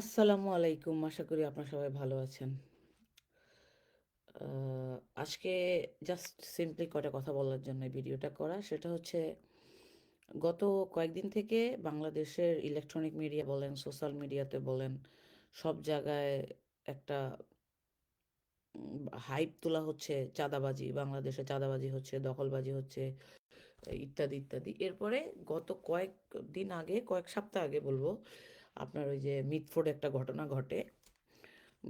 আসসালামু আলাইকুম। আশা করি আপনারা সবাই ভালো আছেন। আজকে জাস্ট সিম্পলি কয়টা কথা বলার জন্য ভিডিওটা করা। সেটা হচ্ছে, গত কয়েকদিন থেকে বাংলাদেশের ইলেকট্রনিক মিডিয়া বলেন সোশ্যাল মিডিয়াতে বলেন, সব জায়গায় একটা হাইপ তোলা হচ্ছে, চাঁদাবাজি, বাংলাদেশে চাঁদাবাজি হচ্ছে, দখলবাজি হচ্ছে, ইত্যাদি ইত্যাদি। এরপরে গত কয়েক দিন আগে, কয়েক সপ্তাহ আগে বলব আপনার ওই যে মিটফোর্ড একটা ঘটনা ঘটে।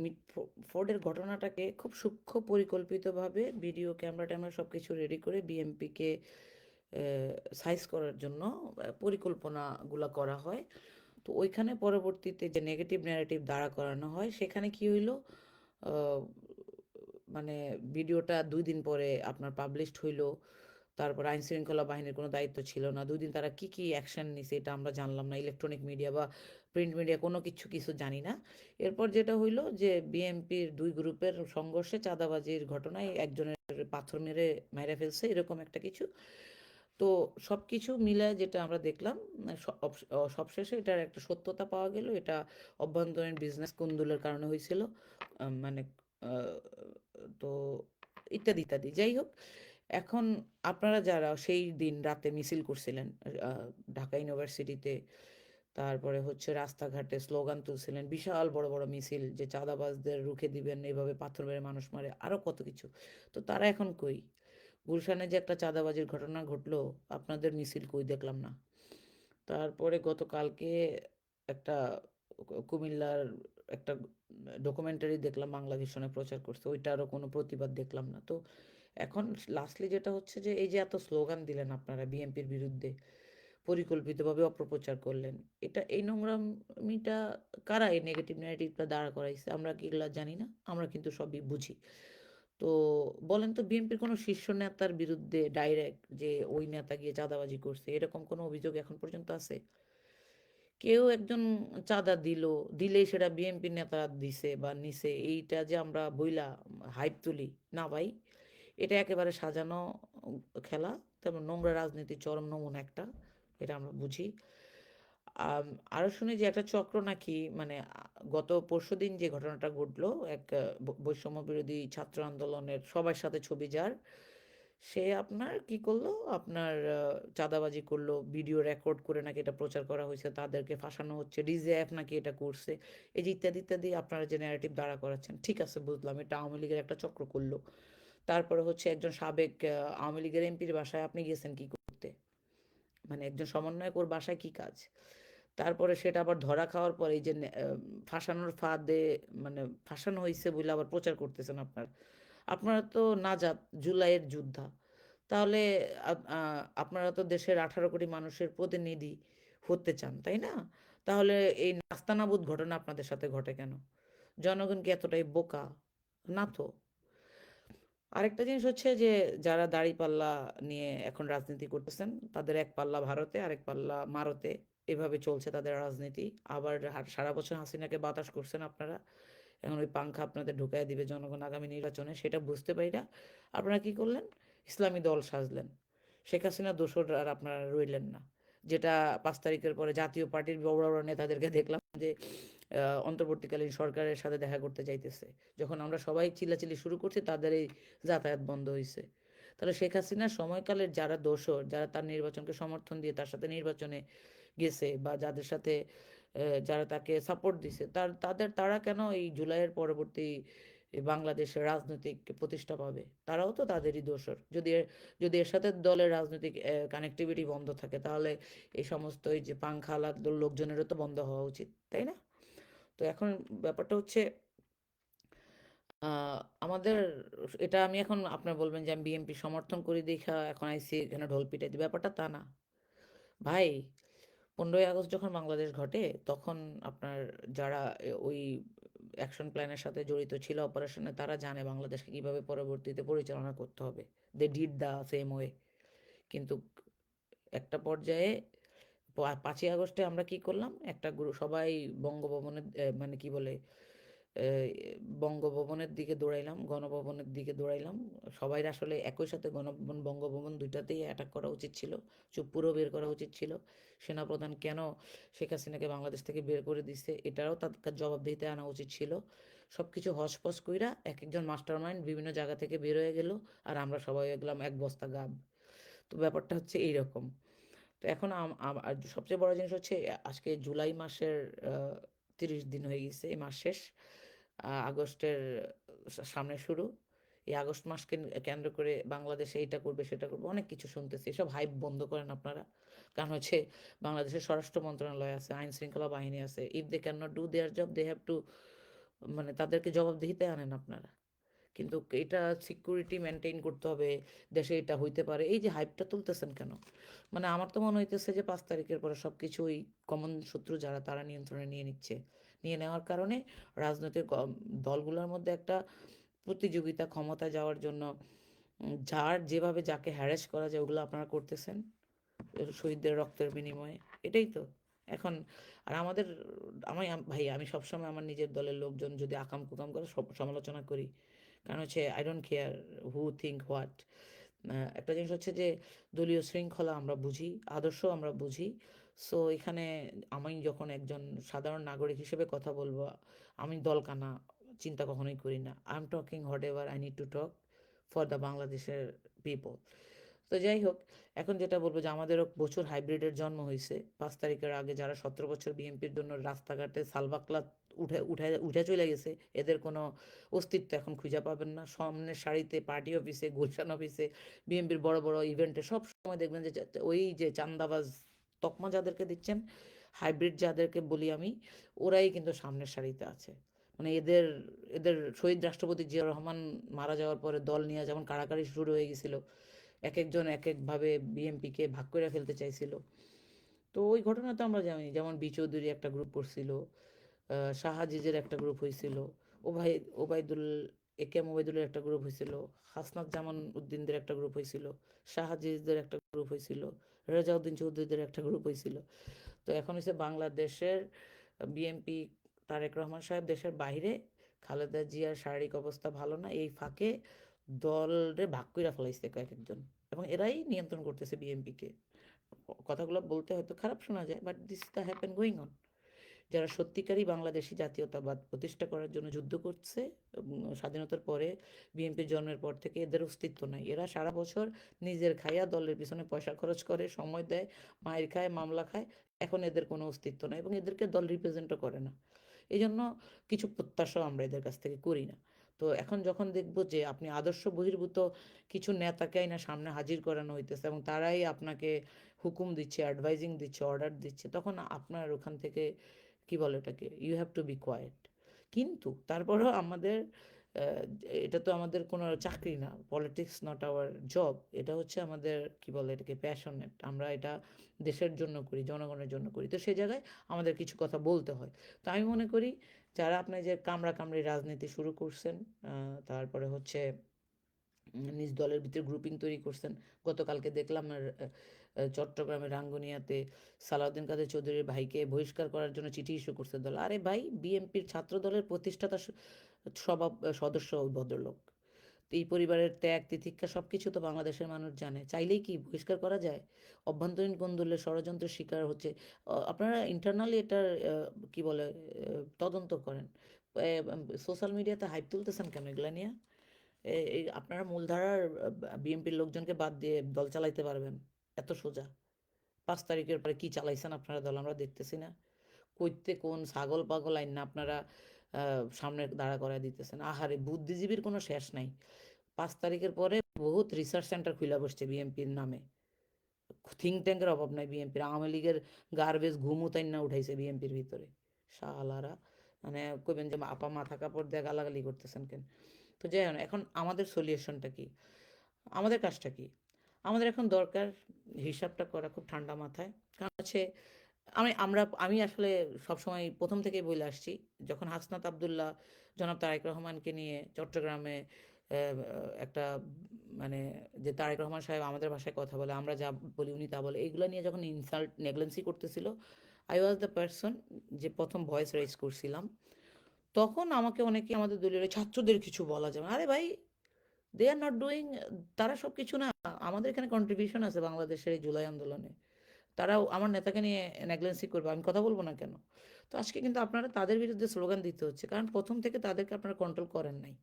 মিটফোর্ডের ঘটনাটাকে খুব সূক্ষ্ম পরিকল্পিতভাবে ভিডিও, ক্যামেরা ট্যামেরা সব কিছু রেডি করে বিএমপিকে সাইজ করার জন্য পরিকল্পনাগুলো করা হয়। তো ওইখানে পরবর্তীতে যে নেগেটিভ ন্যারেটিভ দাঁড়া করানো হয়, সেখানে কি হইল? মানে ভিডিওটা দুই দিন পরে আপনার পাবলিশড হইল। তারপর আইন শৃঙ্খলা বাহিনীর কোনো দায়িত্ব ছিল না। দুই দিন তারা কি কি অ্যাকশন নিছে এটা আমরা জানলাম না। ইলেকট্রনিক মিডিয়া বা প্রিন্ট মিডিয়া কোনো কিছু কিছু জানি না। এরপর যেটা হইল যে বিএনপির দুই গ্রুপের সংঘর্ষে চাঁদাবাজির ঘটনায় একজনের পাথর মেরে মেরে ফেলছে এরকম একটা কিছু। তো সব কিছু মিলে যেটা আমরা দেখলাম সবশেষে এটার একটা সত্যতা পাওয়া গেল। এটা অভ্যন্তরীণ বিজনেস কুন্দুলের কারণে হয়েছিল মানে তো ইত্যাদি ইত্যাদি। যাই হোক এখন আপনারা যারা সেই দিন রাতে মিছিল করছিলেন ঢাকা ইউনিভার্সিটিতে, তারপরে হচ্ছে রাস্তাঘাটে স্লোগান তুলছিলেন, বিশাল বড় বড় মিছিল যে চাঁদাবাজদের রুখে দিবেন, এভাবে পাথর মেরে মানুষ মারে, আরও কত কিছু। তো তারা এখন কই? গুলশানে যে একটা চাঁদাবাজির ঘটনা ঘটলো, আপনাদের মিছিল কই দেখলাম না। তারপরে গতকালকে একটা কুমিল্লার একটা ডকুমেন্টারি দেখলাম বাংলা ভিশনে প্রচার করছে ওইটারও কোনো প্রতিবাদ দেখলাম না। তো এখন লাস্টলি যেটা হচ্ছে যে, এই যে এত স্লোগান দিলেন আপনারা বিএনপির বিরুদ্ধে, পরিকল্পিতভাবে অপপ্রচার করলেন, এটা এই নোংরামিটা কারা, এই নেগেটিভ ন্যারেটিভটা দাঁড়া করাইছে? আমরা কি জানি না? আমরা কিন্তু সবই বুঝি। তো বলেন তো বিএনপির কোনো শীর্ষ নেতার বিরুদ্ধে ডাইরেক্ট যে ওই নেতা গিয়ে চাঁদাবাজি করছে, এরকম কোনো অভিযোগ এখন পর্যন্ত আছে? কেউ একজন চাঁদা দিল, দিলেই সেটা বিএনপি নেতা দিছে বা নিছে, এইটা যে আমরা বইলা, হাইপ তুলি। না ভাই এটা একেবারে সাজানো খেলা। তেমন নোংরা রাজনীতি চরম নমুনা একটা এটা আমরা বুঝি। আম, আরও শুনি যে একটা চক্র নাকি মানে গত পরশুদিন যে ঘটনাটা ঘটলো এক বৈষম্য বিরোধী ছাত্র আন্দোলনের সবার সাথে ছবি যার সে আপনার কি করল? আপনার চাঁদাবাজি করল ভিডিও রেকর্ড করে নাকি এটা প্রচার করা হয়েছে তাদেরকে ফাঁসানো হচ্ছে ডিজিএফ নাকি এটা করছে এই যে ইত্যাদি ইত্যাদি আপনারা যে ন্যারেটিভ দাঁড়া করাচ্ছেন ঠিক আছে বুঝলাম এটা আওয়ামী লীগের একটা চক্র করল। তারপরে হচ্ছে একজন সাবেক আওয়ামী লীগের এমপির বাসায় আপনি গেছেন কি করতে? মানে একজন সমন্বয়ক ওর বাসায় কি কাজ? তারপরে সেটা আবার ধরা খাওয়ার পরে এই যে ফাঁসানোর ফাঁদে মানে ফাঁসানো হয়েছে বলে আবার প্রচার করতেছেন আপনার। আপনারা তো না নাজাত, জুলাইয়ের যোদ্ধা। তাহলে আপনারা তো দেশের আঠারো কোটি মানুষের প্রতিনিধি হতে চান, তাই না? তাহলে এই নাস্তানাবুদ ঘটনা আপনাদের সাথে ঘটে কেন? জনগণ কি এতটাই বোকা? না তো। আরেকটা জিনিস হচ্ছে যে, যারা দাঁড়িপাল্লা নিয়ে এখন রাজনীতি করতেছেন, তাদের এক পাল্লা ভারতে, আরেক পাল্লা মারতে এভাবে চলছে তাদের রাজনীতি। আবার সারা বছর হাসিনাকে বাতাস করছেন আপনারা। এখন ওই পাংখা আপনাদের ঢুকাই দিবে জনগণ আগামী নির্বাচনে, সেটা বুঝতে পারি না। আপনারা কি করলেন? ইসলামী দল সাজলেন। শেখ হাসিনা দোসর আর আপনারা রইলেন না। যেটা পাঁচ তারিখের পরে জাতীয় পার্টির বড় বড় নেতাদেরকে দেখলাম যে অন্তর্বর্তীকালীন সরকারের সাথে দেখা করতে চাইতেছে যখন আমরা সবাই চিল্লাচিল্লি শুরু করছি, তাদের এই যাতায়াত বন্ধ হয়েছে তাহলে শেখ হাসিনার সময়কালের যারা দোসর যারা তার নির্বাচনকে সমর্থন দিয়ে তার সাথে নির্বাচনে গেছে বা যাদের সাথে যারা তাকে সাপোর্ট দিছে, তার, তাদের, তারা কেন এই জুলাইয়ের পরবর্তী বাংলাদেশের রাজনৈতিক প্রতিষ্ঠা পাবে? তারাও তো তাদেরই দোসর যদি যদি এর সাথে দলের রাজনৈতিক কানেক্টিভিটি বন্ধ থাকে, তাহলে এই সমস্ত এই যে পাংখা লোকজনেরও তো বন্ধ হওয়া উচিত, তাই না? তো এখন ব্যাপারটা হচ্ছে আমাদের এটা আমি এখন আপনার বলবেন যে আমি বিএনপি সমর্থন করি দেখা, এখন আইসি এখানে ঢোল পিটাইতে ব্যাপারটা তা না। ভাই, পনেরোই আগস্ট যখন বাংলাদেশ ঘটে, তখন আপনার যারা ওই অ্যাকশন প্ল্যানের সাথে জড়িত ছিল অপারেশনে তারা জানে বাংলাদেশকে কীভাবে পরবর্তীতে পরিচালনা করতে হবে। They did the same way কিন্তু একটা পর্যায়ে পাঁচই আগস্টে আমরা কি করলাম? একটা গ্রুপ সবাই বঙ্গভবনে এ, মানে কি বলে বঙ্গভবনের দিকে দৌড়াইলাম গণভবনের দিকে দৌড়াইলাম। সবাই আসলে একই সাথে গণভবন বঙ্গভবন দুইটাতেই অ্যাটাক করা উচিত ছিল চুপ পুরো বের করা উচিত ছিল। সেনাপ্রধান কেন শেখ হাসিনাকে বাংলাদেশ থেকে বের করে দিচ্ছে এটারও তার জবাবদিহিতে আনা উচিত ছিল। সব কিছু হসপস কইরা এক একজন মাস্টার মাইন্ড বিভিন্ন জায়গা থেকে বের হয়ে গেল আর আমরা সবাই গেলাম এক বস্তা গাব। তো ব্যাপারটা হচ্ছে এইরকম। তো এখন আর সবচেয়ে বড় জিনিস হচ্ছে, আজকে জুলাই মাসের তিরিশ দিন হয়ে গেছে, এই মাস শেষ আগস্টের সামনে শুরু। এই আগস্ট মাসকে কেন্দ্র করে বাংলাদেশে এইটা করবে, সেটা করবে, অনেক কিছু শুনতেছি। এসব হাইপ বন্ধ করেন আপনারা। কারণ হচ্ছে বাংলাদেশের স্বরাষ্ট্র মন্ত্রণালয় আছে আইন শৃঙ্খলা বাহিনী আছে। If they can not do their job they have to মানে তাদেরকে জবাবদিহিতে আনেন আপনারা। কিন্তু এটা সিকিউরিটি মেনটেন করতে হবে, দেশে এটা হইতে পারে। এই যে হাইপটা তুলতেছেন কেন? মানে আমার তো মনে হইতেছে যে পাঁচ তারিখের পরে সব কিছু ওই কমন শত্রু যারা, তারা নিয়ন্ত্রণে নিয়ে নিচ্ছে। নিয়ে নেওয়ার কারণে রাজনৈতিক দলগুলোর মধ্যে একটা প্রতিযোগিতা ক্ষমতা যাওয়ার জন্য যার যেভাবে যাকে হ্যারেস করা যায়, ওগুলো আপনারা করতেছেন? শহীদদের রক্তের বিনিময়ে। এটাই তো। এখন আর আমাদের, আমি, ভাই, আমি সবসময় আমার নিজের দলের লোকজন যদি আকাম কুকাম করে সব, সমালোচনা করি কারণ হচ্ছে I don't care who think what একটা জিনিস হচ্ছে যে, দলীয় শৃঙ্খলা আমরা বুঝি, আদর্শ আমরা বুঝি। সো এখানে আমি যখন একজন সাধারণ নাগরিক হিসেবে কথা বলব, আমি দলকানা চিন্তা কখনোই করি না। I am talking whatever I need to talk for the বাংলাদেশের পিপল তো যাই হোক, এখন যেটা বলব যে, আমাদেরও প্রচুর হাইব্রিডের জন্ম হয়েছে পাঁচ তারিখের আগে যারা সতেরো বছর বিএনপির জন্য রাস্তাঘাটে সালবাকলা উঠে উঠে উঠে চলে গেছে। এদের কোনো অস্তিত্ব এখন খুঁজে পাবেন না। সামনের সারিতে পার্টি অফিসে, গুলশান অফিসে, বিএনপির বড় বড় ইভেন্টে সব সময় দেখবেন যে ওই যে চান্দাবাজ তকমা যাদেরকে দিচ্ছেন হাইব্রিড যাদেরকে বলি আমি, ওরাই কিন্তু সামনের সারিতে আছে। মানে এদের এদের শহীদ রাষ্ট্রপতি জিয়া রহমান মারা যাওয়ার পরে দল নিয়ে যেমন কাড়াকাড়ি শুরু হয়ে গেছিল এক একজন এক একভাবে বিএমপিকে ভাগ করে ফেলতে চাইছিল। তো ওই ঘটনা তো আমরা জানি, যেমন বি চৌধুরী একটা গ্রুপ করছিল শাহাজিজের একটা গ্রুপ হয়েছিল ওবাই ওবায়দুল একে এম ওবায়দুলের একটা গ্রুপ হয়েছিল হাসনাত জামান উদ্দিনদের একটা গ্রুপ হয়েছিল শাহাজিজদের একটা গ্রুপ হয়েছিল রেজাউদ্দিন চৌধুরীদের একটা গ্রুপ হয়েছিল তো এখন হচ্ছে বাংলাদেশের বিএনপি তারেক রহমান সাহেব, দেশের বাইরে। খালেদা জিয়ার শারীরিক অবস্থা ভালো না, এই ফাঁকে দলরে ভাগ করে ফেলাইছে কয়েক একজন। এবং এরাই নিয়ন্ত্রণ করতেছে বিএনপিকে কথাগুলো বলতে হয়তো খারাপ শোনা যায় but this the happen going on যারা সত্যিকারই বাংলাদেশি জাতীয়তাবাদ প্রতিষ্ঠা করার জন্য যুদ্ধ করছে স্বাধীনতার পরে বিএনপির জন্মের পর থেকে এদের অস্তিত্ব নাই। এরা সারা বছর নিজের খাইয়া দলের পিছনে পয়সা খরচ করে, সময় দেয়, মায়ের খায়, মামলা খায়। এখন এদের কোনো অস্তিত্ব নাই এবং এদেরকে দল রিপ্রেজেন্টও করে না। এই জন্য কিছু প্রত্যাশাও আমরা এদের কাছ থেকে করি না। তো এখন যখন দেখব যে আপনি আদর্শ বহির্ভূত কিছু নেতাকে না সামনে হাজির করানো হইতেছে এবং তারাই আপনাকে হুকুম দিচ্ছে অ্যাডভাইজিং দিচ্ছে অর্ডার দিচ্ছে, তখন আপনার ওখান থেকে কি বলে এটাকে you have to be quite কিন্তু তারপরেও আমাদের এটা তো আমাদের কোনো চাকরি না পলিটিক্স নট আওয়ার জব এটা হচ্ছে আমাদের, কি বলে এটাকে প্যাশনেট আমরা এটা দেশের জন্য করি, জনগণের জন্য করি। তো সে জায়গায় আমাদের কিছু কথা বলতে হয়। তো আমি মনে করি, যারা আপনি যে কামড়া কামড়ি রাজনীতি শুরু করছেন তারপরে হচ্ছে নিজ দলের ভিতরে গ্রুপিং তৈরি করছেন, গতকালকে দেখলাম চট্টগ্রামের রাঙ্গুনিয়াতে সালাউদ্দিন কাদের চৌধুরীর ভাইকে বহিষ্কার করার জন্য চিঠি ইস্যু করছে দল। আরে ভাই, বিএনপির ছাত্র দলের প্রতিষ্ঠাতা স্বভাব সদস্য ভদ্রলোক। এই পরিবারের ত্যাগ, তিতিক্ষা সব কিছু তো বাংলাদেশের মানুষ জানে। চাইলেই কি বহিষ্কার করা যায়? অভ্যন্তরীণ কোন্দলের ষড়যন্ত্রের শিকার হচ্ছে আপনারা ইন্টারনালি এটার কি বলে তদন্ত করেন। সোশ্যাল মিডিয়াতে হাইপ তুলতেছেন কেন এগুলা নিয়ে? আপনারা মূলধারার বিএনপির লোকজনকে বাদ দিয়ে দল চালাইতে পারবেন। এত সোজা। পাঁচ তারিখের পরে কি চালাইছেন আপনারা দল? আমরা দেখতেছি না। কইতে কোন ছাগল পাগল আইন না আপনারা সামনে দাঁড়া করায় দিতেছেন। আহারে, বুদ্ধিজীবীর কোনো শেষ নাই। পাঁচ তারিখের পরে বহুত রিসার্চ সেন্টার খুলে বসছে বিএনপির নামে। থিঙ্ক ট্যাঙ্কের অভাব নাই বিএনপির আওয়ামী লীগের গার্বেজ ঘুমুতাইন না উঠাইছে বিএনপির ভিতরে। শাহালারা মানে কইবেন যে আপা মাথা কাপড় দিয়ে গালাগালি করতেছেন কেন? তো যাই এখন আমাদের সলিউশনটা কি? আমাদের কাজটা কি? আমাদের এখন দরকার হিসাবটা করা খুব ঠান্ডা মাথায়। কারণ হচ্ছে আমি, আমরা, আমি আসলে সবসময় প্রথম থেকেই বলে আসছি, যখন হাসনাত আবদুল্লাহ, জনাব তারেক রহমানকে নিয়ে চট্টগ্রামে একটা মানে যে তারেক রহমান সাহেব আমাদের ভাষায় কথা বলে, আমরা যা বলি উনি তা বলে, এইগুলো নিয়ে যখন ইনসাল্ট নেগলেন্সি করতেছিল আই ওয়াজ দ্য পারসন যে প্রথম ভয়েস রেজ করছিলাম। তখন আমাকে অনেকে আমাদের দলীয় ছাত্রদের কিছু বলা যাবে আরে ভাই দে আর নট ডুইং তারা সব কিছু না। আমাদের এখানে কন্ট্রিবিউশন আছে বাংলাদেশের এই জুলাই আন্দোলনে। তারাও আমার নেতাকে নিয়ে নেগলেন্সি করবে, আমি কথা বলব না কেন? তো আজকে কিন্তু আপনারা তাদের বিরুদ্ধে স্লোগান দিতে হচ্ছে, কারণ প্রথম থেকে তাদেরকে আপনারা কন্ট্রোল করেন নাই।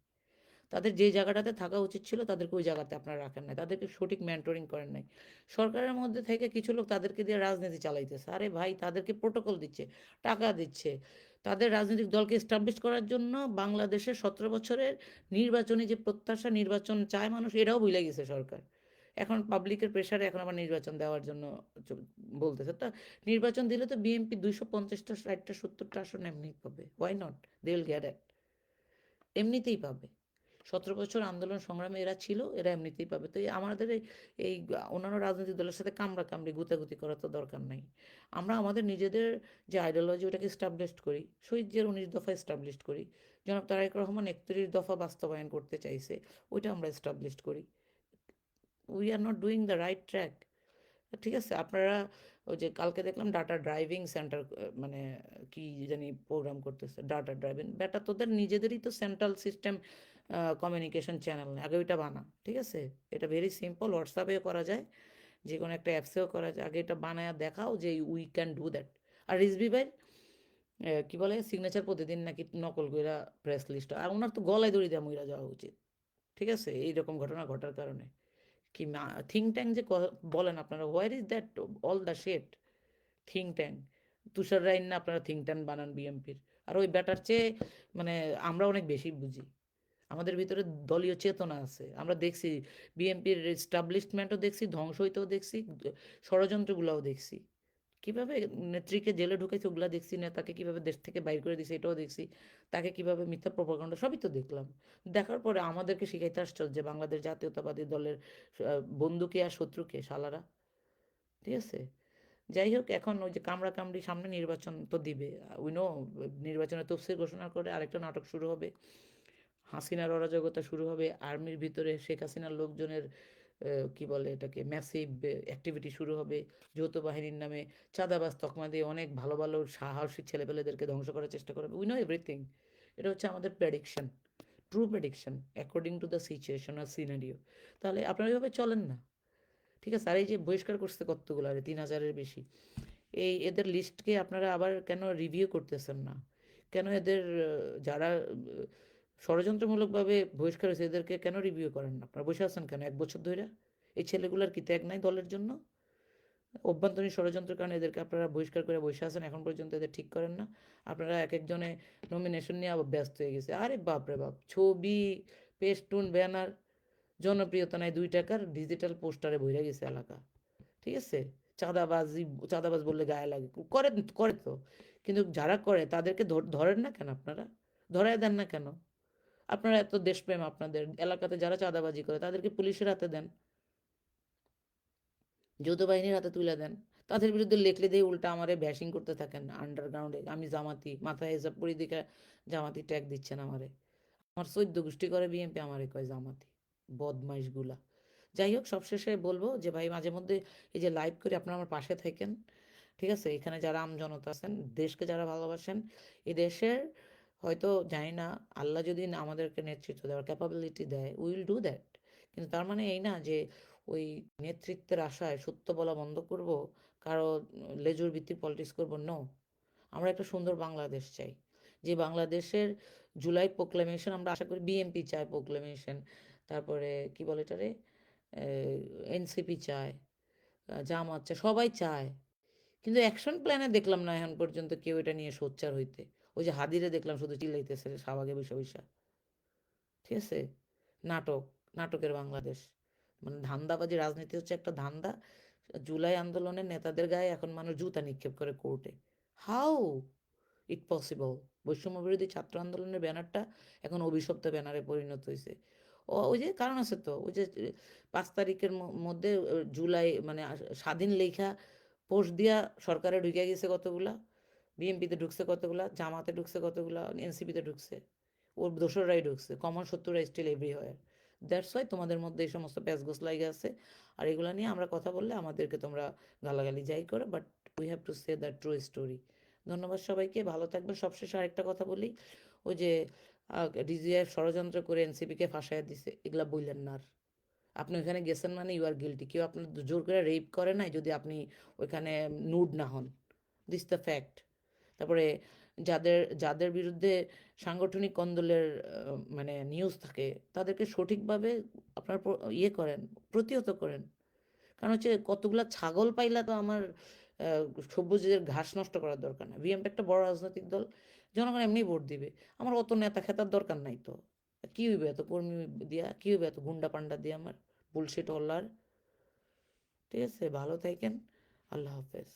তাদের যে জায়গাটাতে থাকা উচিত ছিল তাদেরকে ওই জায়গাতে আপনারা রাখেন নাই, তাদেরকে সঠিক মেন্টরিং করেন নাই। সরকারের মধ্যে থেকে কিছু লোক তাদেরকে দিয়ে রাজনীতি চালাইতেছে, আরে ভাই তাদেরকে প্রোটোকল দিচ্ছে, টাকা দিচ্ছে। তাদের রাজনৈতিক দলকে এস্টাবলিশ করার জন্য বাংলাদেশের সতেরো বছরের নির্বাচনী যে প্রত্যাশা, নির্বাচন চায় মানুষ, এটাও ভুলে গেছে সরকার। এখন পাবলিকের প্রেশারে এখন আবার নির্বাচন দেওয়ার জন্য বলতেছে। তা নির্বাচন দিলে তো বিএনপি দুইশো পঞ্চাশটা, ষাটটা, সত্তরটা আসন এমনিই পাবে। Why not they will get it এমনিতেই পাবে। সতেরো বছর আন্দোলন সংগ্রামে এরা ছিল, এরা এমনিতেই পাবে। তো আমাদের এই- অন্যান্য রাজনৈতিক দলের সাথে কামড়া কামড়ি, গুতাগুতি করার তো দরকার নাই। আমরা আমাদের নিজেদের যে আইডিওলজি ওটাকে স্টাবলিশড করি শহীদের উনিশ দফা স্টাবলিশড করি। জনাব তারেক রহমান একত্রিশ দফা বাস্তবায়ন করতে চাইছে, ওইটা আমরা স্টাবলিশড করি। We are not doing the right track ঠিক আছে? আপনারা ওই যে কালকে দেখলাম ডাটা ড্রাইভিং সেন্টার মানে কি জানি প্রোগ্রাম করতেছে ডাটা ড্রাইভিং বেটা, তোদের নিজেদেরই তো সেন্ট্রাল সিস্টেম কমিউনিকেশন চ্যানেল আগে ওইটা বানা, ঠিক আছে? এটা ভেরি সিম্পল হোয়াটসঅ্যাপেও করা যায়, যে কোনো একটা অ্যাপসেও করা যায়। আগে এটা বানায় দেখাও যে উই ক্যান ডু দ্যাট আর রিজবি ভাই কী বলে? সিগনেচার প্রতিদিন নাকি নকল কইরা প্রেস লিস্ট আর ওনার তো গলায় দড়ি দেওয়া মইরা যাওয়া উচিত। ঠিক আছে? এইরকম ঘটনা ঘটার কারণে। কি থিঙ্ক ট্যাঙ্ক যে বলেন আপনারা where is that all the শেট থিঙ্ক ট্যাঙ্ক তুষার রাইন না আপনারা থিঙ্ক ট্যাঙ্ক বানান বিএমপির আর ওই ব্যাটার চেয়ে মানে আমরা অনেক বেশি বুঝি। আমাদের ভিতরে দলীয় চেতনা আছে। আমরা দেখছি বিএনপির এস্টাবলিশমেন্টও দেখছি ধ্বংস হইতেও দেখছি ষড়যন্ত্রগুলোও দেখছি। কীভাবে নেত্রীকে জেলে ঢুকেছে ওগুলা দেখছি না, তাকে কীভাবে দেশ থেকে বাইর করে দিছে এটাও দেখছি, তাকে কীভাবে মিথ্যা প্রপাগণ্ডা সবই তো দেখলাম। দেখার পরে আমাদেরকে শিখাইতে আসছো যে বাংলাদেশ জাতীয়তাবাদী দলের বন্ধুকে আর শত্রুকে শালারা। ঠিক আছে? যাই হোক, এখন ওই যে কামড়া কামড়ি সামনে নির্বাচন তো দিবে। উই নো নির্বাচনের তফসিল ঘোষণা করে আরেকটা নাটক শুরু হবে। হাসিনার অরাজকতা শুরু হবে। আর্মির ভিতরে শেখ হাসিনার লোকজনের কি বলে এটাকে ম্যাসিভ অ্যাক্টিভিটি শুরু হবে। যৌথ বাহিনীর নামে চাঁদাবাজ, তকমা দিয়ে অনেক ভালো ভালো, সাহসী ছেলেপেলেদেরকে ধ্বংস করার চেষ্টা করবে। উই নো এভরিথিং এটা হচ্ছে আমাদের prediction true prediction according to the situation R scenario তাহলে আপনারা এইভাবে চলেন না। ঠিক আছে? আর এই যে বহিষ্কার করছে কতগুলো? আরে তিন হাজারের বেশি। এই এদের লিস্টকে আপনারা আবার কেন রিভিউ করতেছেন না? কেন এদের যারা ষড়যন্ত্রমূলকভাবে বহিষ্কার হয়েছে, এদেরকে কেন রিভিউ করেন? না আপনারা বসে আছেন কেন? এক বছর ধরে এই ছেলেগুলার কি ত্যাগ নাই দলের জন্য? অভ্যন্তরীণ ষড়যন্ত্রের কারণে এদেরকে আপনারা বহিষ্কার করে বসে আছেন, এখন পর্যন্ত এদের ঠিক করেন না। আপনারা এক একজনে নমিনেশন নিয়ে আবার ব্যস্ত হয়ে গেছে। আরে বাপ রে বাপ, ছবি, পেস্টুন, ব্যানার, জনপ্রিয়তা নাই দুই টাকার ডিজিটাল পোস্টারে বইরা গেছে এলাকা। ঠিক আছে? চাঁদাবাজি, চাঁদাবাজ বললে গায়ে লাগে। করে করে তো। কিন্তু যারা করে, তাদেরকে ধর- ধরেন না কেন আপনারা? ধরায় দেন না কেন? আপনারা এত দেশপ্রেম আপনাদের। এলাকাতে যারা চাঁদাবাজি করে, তাদেরকে পুলিশের হাতে দেন। যৌথ বাহিনীর হাতে তুলে দেন। তাদের বিরুদ্ধে লেখলে দিয়ে উল্টা আমারে ব্যাশিং করতে থাকেন আন্ডারগ্রাউন্ডে আমি জামাতি, মাথায় হিসাব পরি দিকে জামাতি ট্যাগ দিচ্ছেন আমারে। আমার চোদ্দ গোষ্ঠী করে বিএনপি আমারে কয় জামাতি, বদমাইশগুলা। যাই হোক, সবশেষে বলব যে ভাই, মাঝে মধ্যে এই যে লাইভ করে আপনারা আমার পাশে থাকেন, ঠিক আছে? এখানে যারা আম জনতা আছেন, দেশকে যারা ভালোবাসেন এই দেশের হয়তো জানি না, আল্লাহ যদি আমাদেরকে নেতৃত্ব দেওয়ার ক্যাপাবিলিটি দেয় উইল ডু দ্যাট কিন্তু তার মানে এই না যে ওই নেতৃত্বের আশায় সত্য বলা বন্ধ করব, কারও লেজুর ভিত্তিক পলিটিক্স করব নো আমরা একটা সুন্দর বাংলাদেশ চাই, যে বাংলাদেশের জুলাই প্রোক্লামেশন আমরা আশা করি বিএনপি চায় প্রোক্লামেশন তারপরে কি বলে এটারে? এনসিপি চায়, জামাত চায়, সবাই চায়। কিন্তু অ্যাকশন প্ল্যানে দেখলাম না এখন পর্যন্ত কেউ এটা নিয়ে সোচ্চার হইতে। ওই যে হাদিরে দেখলাম শুধু চিল্লাইতেছে শাহবাগে বসে বসে ঠিক আছে? নাটক, নাটকের বাংলাদেশ। মানে ধান্দাবাজি রাজনীতি হচ্ছে একটা ধান্দা। জুলাই আন্দোলনের নেতাদের গায়ে এখন মানুষ জুতা নিক্ষেপ করে কোর্টে। হাউ? ইট পসিবল বৈষম্য বিরোধী ছাত্র আন্দোলনের ব্যানারটা এখন অভিশপ্ত ব্যানারে পরিণত হয়েছে ও, ওই যে কারণ আছে তো, ওই যে পাঁচ তারিখের মধ্যে জুলাই মানে স্বাধীন লেখা পোস্ট দিয়া সরকারে ঢুকে গেছে কতগুলা? বিএনপিতে ঢুকছে কতগুলা, জামাতে ঢুকছে কতগুলা এনসিপিতে ঢুকছে। ওর দোসররাই ঢুকছে, কমন শত্রুরা স্টিল এভরিহোয়ার দ্যাটস ওয়াই তোমাদের মধ্যে এই সমস্ত প্যাচগোস লাগে আছে। আর এগুলা নিয়ে আমরা কথা বললে আমাদেরকে তোমরা গালাগালি যাই করো but we have to say the true story ধন্যবাদ সবাইকে, ভালো থাকবেন। সবশেষে আরেকটা কথা বলি, ওই যে ডিজিএফ ষড়যন্ত্র করে এনসিপিকে ফাঁসাইয়া দিছে, এগুলা বললেন না আর। আপনি ওইখানে গেছেন মানে ইউ আর গিলটি কেউ আপনার জোর করে রেপ করে নাই যদি আপনি ওইখানে নুড না হন। দিস দ্য ফ্যাক্ট তারপরে যাদের যাদের বিরুদ্ধে সাংগঠনিক কন্দলের মানে নিউজ থাকে, তাদেরকে সঠিকভাবে আপনার ইয়ে করেন, প্রতিহত করেন। কারণ হচ্ছে কতগুলা ছাগল পাইলা তো আমার সবুজের ঘাস নষ্ট করার দরকার না বিএমপি একটা বড় রাজনৈতিক দল, জনগণ এমনি ভোট দিবে। আমার অত নেতা খেতার দরকার নাই তো। কি হইবে এত কর্মী দিয়া? কি হইবে এত গুন্ডা পান্ডা দিয়ে আমার? বুলশিট হল্লার ঠিক আছে, ভালো থাকেন। আল্লাহ হাফেজ।